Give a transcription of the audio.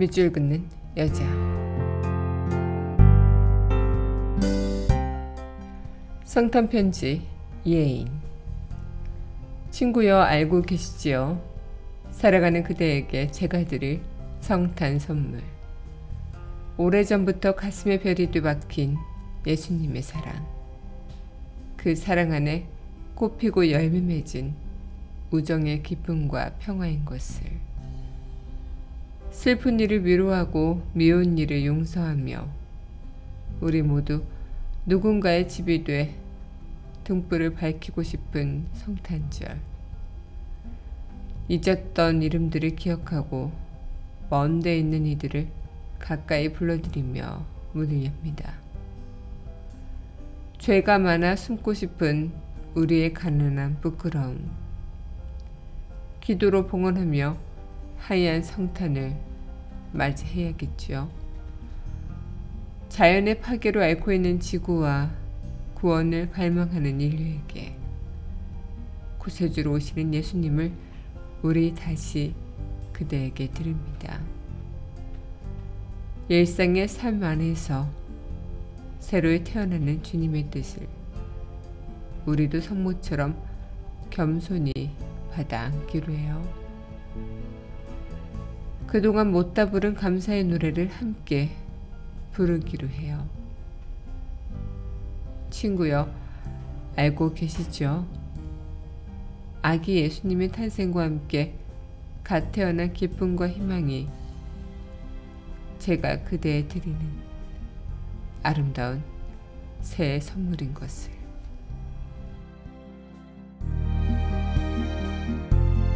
밑줄 긋는 여자. 성탄 편지 예인. 친구여 알고 계시지요? 살아가는 그대에게 제가 드릴 성탄 선물. 오래전부터 가슴에 별이 뒤박힌 예수님의 사랑. 그 사랑 안에 꽃피고 열매 맺은 우정의 기쁨과 평화인 것을 슬픈 일을 위로하고 미운 일을 용서하며 우리 모두 누군가의 집이 돼 등불을 밝히고 싶은 성탄절 잊었던 이름들을 기억하고 먼데 있는 이들을 가까이 불러들이며 문을 엽니다. 죄가 많아 숨고 싶은 우리의 가난한 부끄러움 기도로 봉헌하며 하얀 성탄을 맞이해야겠지요. 자연의 파괴로 앓고 있는 지구와 구원을 갈망하는 인류에게 구세주로 오시는 예수님을 우리 다시 그대에게 드립니다. 일상의 삶 안에서 새로 태어나는 주님의 뜻을 우리도 성모처럼 겸손히 받아 안기로 해요. 그동안 못다 부른 감사의 노래를 함께 부르기로 해요. 친구여, 알고 계시죠? 아기 예수님의 탄생과 함께 갓 태어난 기쁨과 희망이 제가 그대에 드리는 아름다운 새해 선물인 것을.